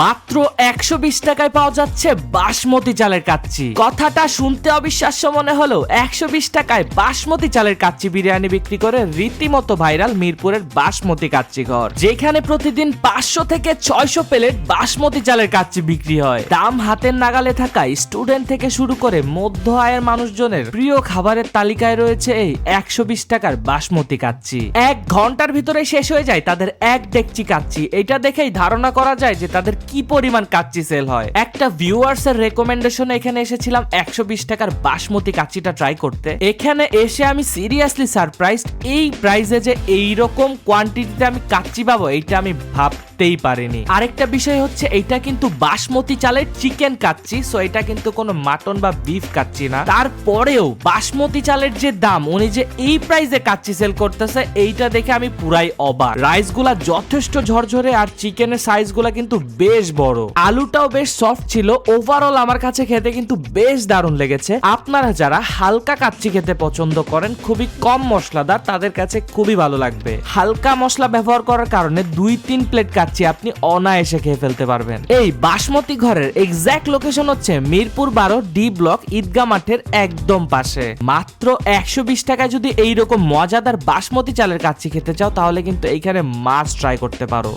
মাত্র একশো বিশ টাকায় পাওয়া যাচ্ছে বাসমতি চালের কাচ্চি। কথাটা শুনতে অবিশ্বাস্য মনে হলো একশো বিশ টাকায় বাসমতি চালের কাচ্চি বিরিয়ানি বিক্রি করে রীতিমতো ভাইরাল মিরপুরের বাসমতি কাচ্চি ঘর। যেখানে প্রতিদিন পাঁচশো থেকে ছয়শো প্লেট বাসমতি চালের কাচ্চি বিক্রি হয়। দাম হাতের নাগালে থাকায় স্টুডেন্ট থেকে শুরু করে মধ্য আয়ের মানুষজনের প্রিয় খাবারের তালিকায় রয়েছে এই একশো বিশ টাকার বাসমতি কাচ্চি। এক ঘণ্টার ভিতরে শেষ হয়ে যায় তাদের এক ডেকচি কাচ্চি। এটা দেখেই ধারণা করা যায় যে তাদের কি পরিমাণ কাচ্চি সেল হয়? একটা ভিউয়ার্স এর রেকমেন্ডেশনে এখানে এসেছিলাম একশো বিশ টাকার বাসমতি কাচ্চিটা ট্রাই করতে। এখানে এসে আমি সিরিয়াসলি সারপ্রাইজ এই প্রাইজে যে এইরকম কোয়ান্টিটিতে আমি কাচ্চি পাবো, এইটা আমি ভাবতেই পারিনি। আরেকটা বিষয় হচ্ছে এটা কিন্তু বাসমতি চালের চিকেন কাচ্চি সো এটা কিন্তু কোনো মাটন বা বিফ কাচ্চি না। তারপরেও বাসমতি চালের যে দাম, উনি যে এই প্রাইসে কাচ্চি সেল করতেছে, এইটা দেখে আমি পুরাই অবাক। রাইসগুলা যথেষ্ট ঝরঝরে আর চিকেনের সাইজগুলা কিন্তু বেশ বড়। আলুটাও বেশ সফট ছিল ওভারঅল আমার কাছে খেতে কিন্তু বেশ দারুণ লেগেছে। আপনারা যারা হালকা কাচ্চি খেতে পছন্দ করেন, খুবই কম মশলাদার, তাদের কাছে খুবই ভালো লাগবে। হালকা মশলা ব্যবহার করার কারণে দুই তিন প্লেট কাচ্চি আপনি অনায়াসে খেয়ে ফেলতে পারবেন। এই বাসমতি ঘরের এক্সাক্ট লোকেশন হচ্ছে মিরপুর বারো ডি ব্লক ঈদগা মাঠের একদম পাশে। মাত্র একশো বিশ টাকায় যদি এইরকম মজাদার বাসমতি চালের কাচ্চি খেতে চাও, তাহলে কিন্তু এইখানে মাছ ট্রাই করতে পারো।